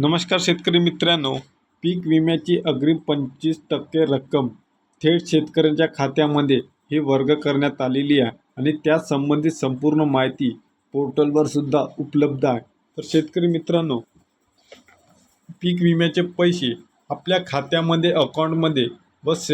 नमस्कार शेतकरी मित्रांनो. पीक विम्याची अग्रिम पंचवीस टक्के रक्कम थेट शेतकऱ्यांच्या खात्यामध्ये ही वर्ग करण्यात आलेली आहे आणि त्या संबंधित संपूर्ण माहिती पोर्टलवर सुद्धा उपलब्ध आहे. तर शेतकरी मित्रांनो पीक विम्याचे पैसे आपल्या खात्यामध्ये अकाउंटमध्ये व स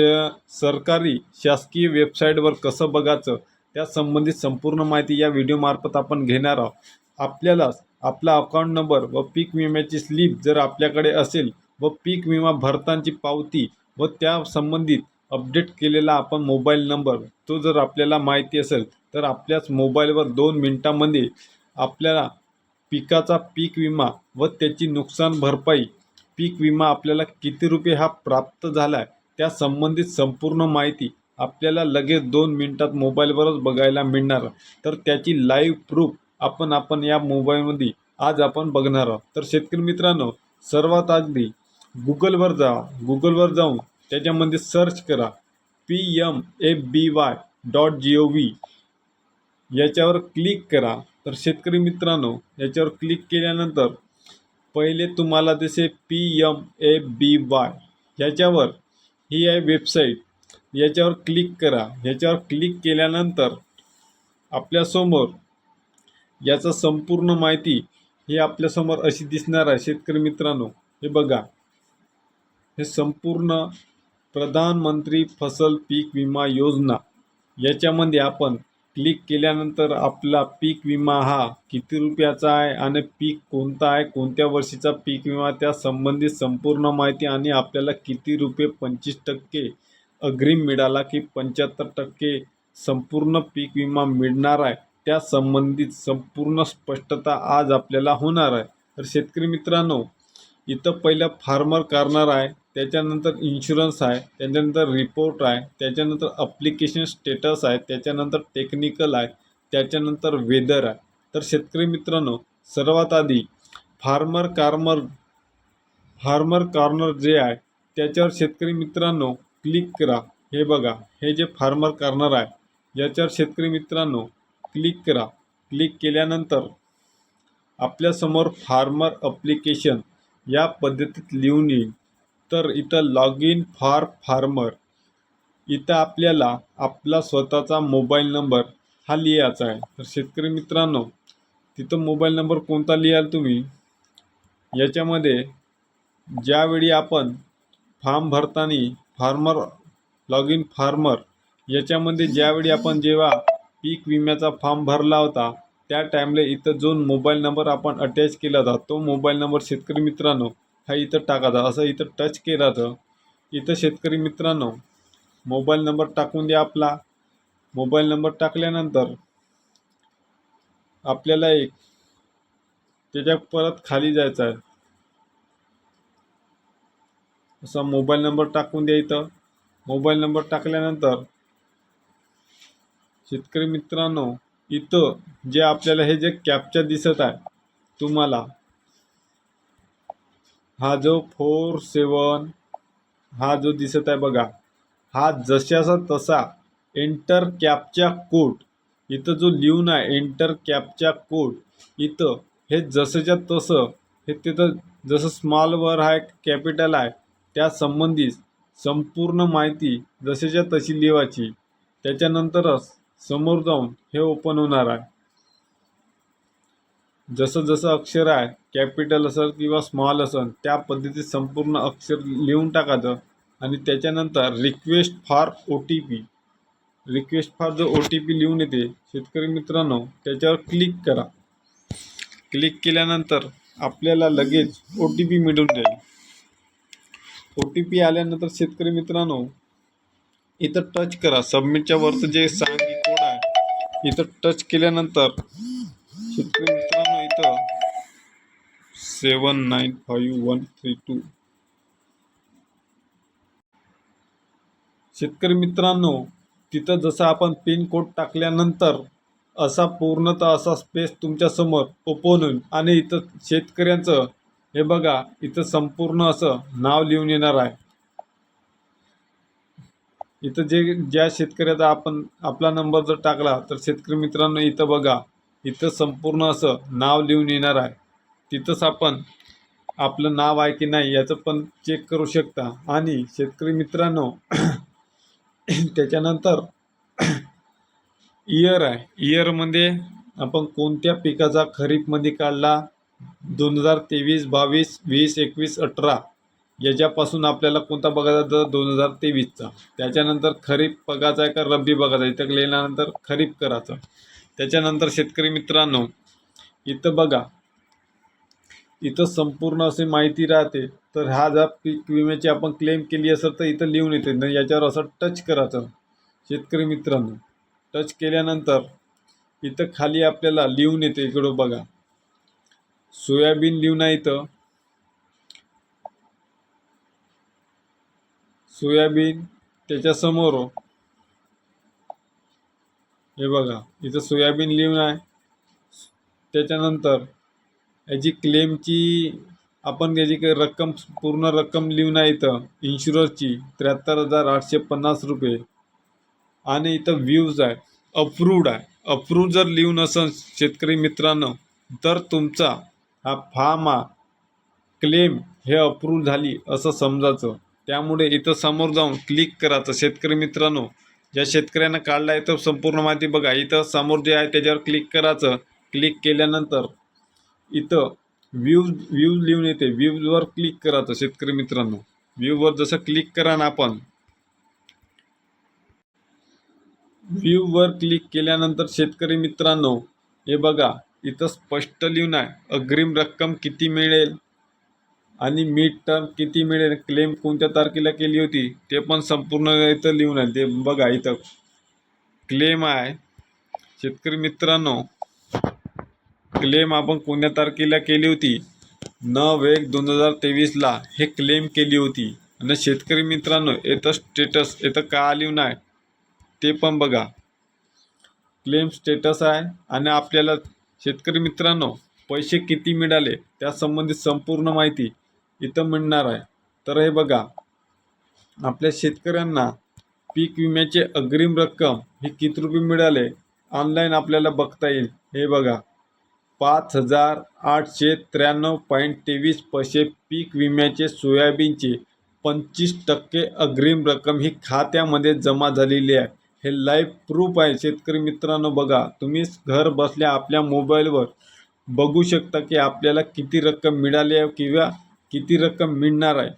सरकारी शासकीय वेबसाईटवर कसं बघायचं त्या संबंधित संपूर्ण माहिती या व्हिडिओमार्फत आपण घेणार आहोत. आपल्याला आपला अकाउंट नंबर व पीक विम्याची स्लिप जर आपल्याकडे असेल व पीक विमा भरतांची पावती व त्या संबंधित अपडेट केलेला आपण मोबाईल नंबर तो जर आपल्याला माहिती असेल तर आपल्याच मोबाईलवर दोन मिनटामध्ये आपल्याला पिकाचा पीक विमा व त्याची नुकसान भरपाई पीक विमा आपल्याला किती रुपये हा प्राप्त झाला आहे त्या संबंधित संपूर्ण माहिती आपल्याला लगेच दोन मिनटात मोबाईलवरच बघायला मिळणार. तर त्याची लाईव्ह प्रूफ आपण आपण या मोबाईलमध्ये आज आपण बघणार आहोत. तर शेतकरी मित्रांनो सर्वात अगदी गुगलवर जा गुगलवर जाऊन त्याच्यामध्ये सर्च करा P M A B Y dot G O V याच्यावर क्लिक करा. तर शेतकरी मित्रांनो याच्यावर क्लिक केल्यानंतर पहिले तुम्हाला जसे P M A B Y याच्यावर ही आहे वेबसाईट. याच्यावर क्लिक करा. याच्यावर क्लिक केल्यानंतर आपल्यासमोर याचा संपूर्ण माहिती ही आपल्यासमोर अशी दिसणार आहे शेतकरी मित्रांनो. हे बघा. हे संपूर्ण प्रधानमंत्री फसल पीक विमा योजना. याच्यामध्ये आपण क्लिक केल्यानंतर आपला पीक विमा हा किती रुपयाचा आहे आणि पीक कोणता आहे कोणत्या वर्षीचा पीक विमा त्या संबंधित संपूर्ण माहिती आणि आपल्याला किती रुपये पंचवीस टक्के अग्रिम मिळाला की पंच्याहत्तर टक्के संपूर्ण पीक विमा मिळणार आहे. त्या संबंधित संपूर्ण स्पष्टता आज आपल्याला होणार आहे. तर शेतकरी मित्रांनो इथं पहिलं फार्मर करणार आहे त्याच्यानंतर इन्शुरन्स आहे त्याच्यानंतर रिपोर्ट आहे त्याच्यानंतर अप्लिकेशन स्टेटस आहे त्याच्यानंतर टेक्निकल आहे त्याच्यानंतर वेदर आहे. तर शेतकरी मित्रांनो सर्वात आधी फार्मर कार्मर फार्मर कॉर्नर जे आहे त्याच्यावर शेतकरी मित्रांनो क्लिक करा. हे बघा हे जे फार्मर कॉर्नर आहे याच्यावर शेतकरी मित्रांनो क्लिक करा. क्लिक केल्यानंतर आपल्यासमोर फार्मर अप्लिकेशन या पद्धतीत लिहून येईल. तर इथं लॉग इन फॉर फार्मर. इथं आपल्याला आपला स्वतःचा मोबाईल नंबर हा लिहायचा आहे. तर शेतकरी मित्रांनो तिथं मोबाईल नंबर कोणता लिहाल तुम्ही? याच्यामध्ये ज्यावेळी आपण फॉर्म भरताना फार्मर लॉग इन फार्मर याच्यामध्ये ज्यावेळी आपण जेव्हा पीक विम्याचा फॉर्म भरला होता. त्या टाईमला इथं जो मोबाईल नंबर आपण अटॅच केला होता. तो मोबाईल नंबर शेतकरी मित्रांनो हा इथं टाकायचा असं इथं टच केला तर इथं शेतकरी मित्रांनो मोबाईल नंबर टाकून द्या आपला. मोबाईल नंबर टाकल्यानंतर आपल्याला एक त्याच्या परत खाली जायचं आहे. असा मोबाईल नंबर टाकून द्या इथं. मोबाईल नंबर टाकल्यानंतर शेतकरी मित्रांनो इथं जे आपल्याला हे जे कॅपच्या दिसत आहे तुम्हाला हा जो फोर सेवन हा जो दिसत आहे बघा हा जशाचा तसा एंटर कॅपचा कोट इथं जो लिहून आहे एंटर कॅपचा कोट इथं हे जसंच्या तसं हे तिथं जसं स्मॉलवर आहे कॅपिटल आहे त्या संबंधित संपूर्ण माहिती जसेच्या तशी लिवायची. त्याच्यानंतरच समोर जाऊन हे ओपन होणार आहे. जसं जसं अक्षर आहे कॅपिटल असेल किंवा स्मॉल असेल त्या पद्धतीत संपूर्ण अक्षर लिहून टाकायचं आणि त्याच्यानंतर request for O T P request for जो ओ टी पी लिहून येते शेतकरी मित्रांनो त्याच्यावर क्लिक करा. क्लिक केल्यानंतर आपल्याला लगेच ओ टी पी मिळून जाईल. ओ टी पी आल्यानंतर शेतकरी मित्रांनो इथं टच करा. सबमिटच्या वरचं जे सांग इथं टच केल्यानंतर शेतकरी मित्रांनो इथं seven nine five one three two शेतकरी मित्रांनो तिथं जसं आपण पिन कोड टाकल्यानंतर असा पूर्णतः असा स्पेस तुमच्यासमोर ओपन होईल. आणि इथं शेतकऱ्यांचं हे बघा इथं संपूर्ण असं नाव लिहून येणार आहे. इथं जे ज्या शेतकऱ्याचा आपण आपला नंबर जर टाकला तर शेतकरी मित्रांनो इथं बघा इथं संपूर्ण असं नाव लिहून येणार आहे. तिथंच आपण आपलं नाव आहे की नाही याचं पण चेक करू शकता. आणि शेतकरी मित्रांनो त्याच्यानंतर इयर आहे. इयरमध्ये आपण कोणत्या पिकाचा खरीपमध्ये काढला? दोन हजार तेवीस बावीस वीस एकवीस अठरा. याच्यापासून आपल्याला कोणता बघायचा तर दोन हजार तेवीसचा. त्याच्यानंतर खरीप बघायचा आहे का? रब्बी बघायचा इथं लिहिल्यानंतर खरीप करायचं. त्याच्यानंतर शेतकरी मित्रांनो इथं बघा. इथं संपूर्ण अशी माहिती राहते. तर हा जर पीक विम्याची आपण क्लेम केली असेल तर इथं लिहून येते. न याच्यावर असं टच करायचं. शेतकरी मित्रांनो टच केल्यानंतर इथं खाली आपल्याला लिहून येते. इकडं बघा. सोयाबीन लिहून आहे इथं. सोयाबीन त्याच्यासमोर हो. हे. बघा इथं सोयाबीन लिहून आहे. त्याच्यानंतर याची क्लेमची आपण याची काही रक्कम पूर्ण रक्कम लिहून आहे इथं इन्शुरन्सची त्र्याहत्तर हजार आठशे पन्नास रुपये. आणि इथं व्ह्यूज आहे अप्रूव्ड आहे. अप्रूव्ह जर लिहून असेल शेतकरी मित्रांनो तर तुमचा हा फार्म हा क्लेम हे अप्रूव्ह झाली असं समजायचं. त्यामुळे इथं समोर जाऊन क्लिक करायचं शेतकरी मित्रांनो ज्या शेतकऱ्यांना काढला आहे तर संपूर्ण माहिती बघा. इथं समोर जे आहे त्याच्यावर क्लिक करायचं. क्लिक केल्यानंतर इथं व्ह्यूज व्ह्यूज लिहून येते. व्ह्यूजवर क्लिक करायचं शेतकरी मित्रांनो व्ह्यूवर जसं क्लिक करा ना आपण व्ह्यूवर क्लिक केल्यानंतर शेतकरी मित्रांनो हे बघा. इथं स्पष्ट लिहून आहे. अग्रिम रक्कम किती मिळेल? आणि मिड टर्म किती मिळेल क्लेम कोणत्या तारखेला केली होती ते पण संपूर्ण इथं लिहून आहे ते बघा इथं. क्लेम आहे. शेतकरी मित्रांनो क्लेम आपण कोणत्या तारखेला केली होती? नऊ एक दोन हजार तेवीसला हे क्लेम केली होती. आणि शेतकरी मित्रांनो येतं स्टेटस येतं का लिहून आहे ते पण बघा. क्लेम स्टेटस आहे आणि आपल्याला शेतकरी मित्रांनो पैसे किती मिळाले त्या संबंधित संपूर्ण माहिती इथं मिळणार आहे. तर हे बघा आपल्या शेतकऱ्यांना पीक विम्याचे अग्रिम रक्कम ही किती रुपये मिळाले? ऑनलाईन आपल्याला बघता येईल. हे बघा पाच हजार आठशे त्र्याण्णव पॉईंट तेवीस पैसे पीक विम्याचे सोयाबीनचे पंचवीस टक्के अग्रिम रक्कम ही खात्यामध्ये जमा झालेली आहे. हे लाईव्ह प्रूफ आहे. शेतकरी मित्रांनो बघा तुम्ही घर बसल्या आपल्या मोबाईलवर बघू शकता की आपल्याला किती रक्कम मिळाली आहे किंवा किती रक्कम मिळणार आहे?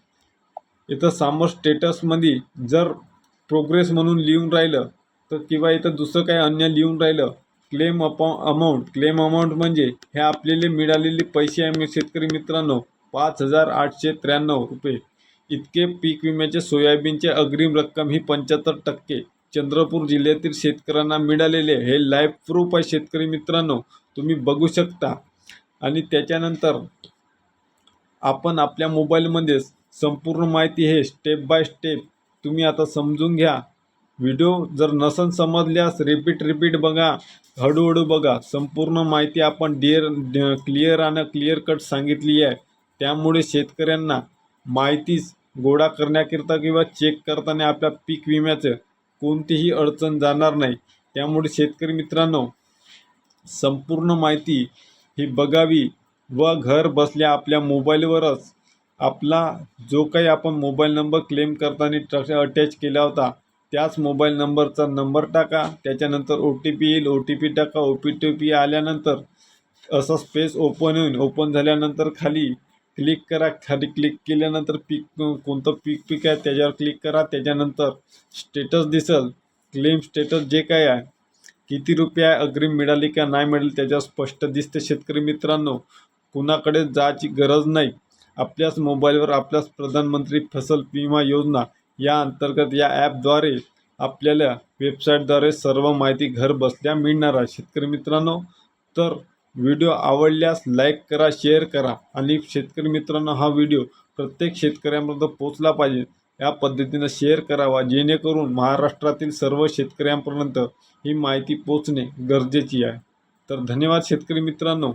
इथं समोर स्टेटसमध्ये जर प्रोग्रेस म्हणून लिहून राहिलं तर किंवा इथं दुसरं काही अन्य लिहून राहिलं क्लेम अपा अमाऊंट क्लेम अमाऊंट म्हणजे हे आपल्याला मिळालेले पैसे आहे मी शेतकरी मित्रांनो पाच हजार आठशे त्र्याण्णव रुपये. इतके पीक विम्याचे सोयाबीनचे अग्रिम रक्कम ही पंच्याहत्तर टक्के. चंद्रपूर जिल्ह्यातील शेतकऱ्यांना मिळालेले हे लाईफ प्रूफ आहे शेतकरी मित्रांनो. तुम्ही बघू शकता. आणि त्याच्यानंतर आपण आपल्या मोबाईलमध्ये संपूर्ण माहिती हे स्टेप बाय स्टेप तुम्ही आता समजून घ्या. व्हिडिओ जर नसन समजल्यास रिपीट रिपीट बघा. हळूहळू बघा. संपूर्ण माहिती आपण डिअर क्लिअर आणि क्लिअर कट सांगितली आहे. त्यामुळे शेतकऱ्यांना माहितीच गोळा करण्याकरिता किंवा चेक करताना आपल्या पीक विम्याचं कोणतीही अडचण जाणार नाही. त्यामुळे शेतकरी मित्रांनो संपूर्ण माहिती ही बघावी. व घर बसल्या आपल्या मोबाईलवरच आपला जो काही आपण मोबाईल नंबर क्लेम करताना अटॅच केला होता त्याच मोबाईल नंबरचा नंबर टाका. त्याच्यानंतर ओ टी पी येईल. ओ टी पी टाका. ओ पी टी पी आल्यानंतर असं स्पेस ओपन होईल. ओपन झाल्यानंतर खाली क्लिक करा. खाली क्लिक केल्यानंतर पीक कोणतं पीक पीक आहे त्याच्यावर क्लिक करा. त्याच्यानंतर स्टेटस दिसेल. क्लेम स्टेटस जे काय आहे किती रुपये आहे अग्रिम मिळाली का नाही मिळाली त्याच्यावर स्पष्ट दिसते शेतकरी मित्रांनो. कुणाकडे जायची गरज नाही. आपल्याच मोबाईलवर आपल्याच प्रधानमंत्री फसल विमा योजना या अंतर्गत या ॲपद्वारे आपल्याला वेबसाईटद्वारे सर्व माहिती घर बसल्या मिळणार आहे. शेतकरी मित्रांनो तर व्हिडिओ आवडल्यास लाईक करा शेअर करा आणि शेतकरी मित्रांनो हा व्हिडिओ प्रत्येक शेतकऱ्यांपर्यंत पोचला पाहिजे. या पद्धतीनं शेअर करावा जेणेकरून महाराष्ट्रातील सर्व शेतकऱ्यांपर्यंत ही माहिती पोचणे गरजेची आहे. तर धन्यवाद शेतकरी मित्रांनो.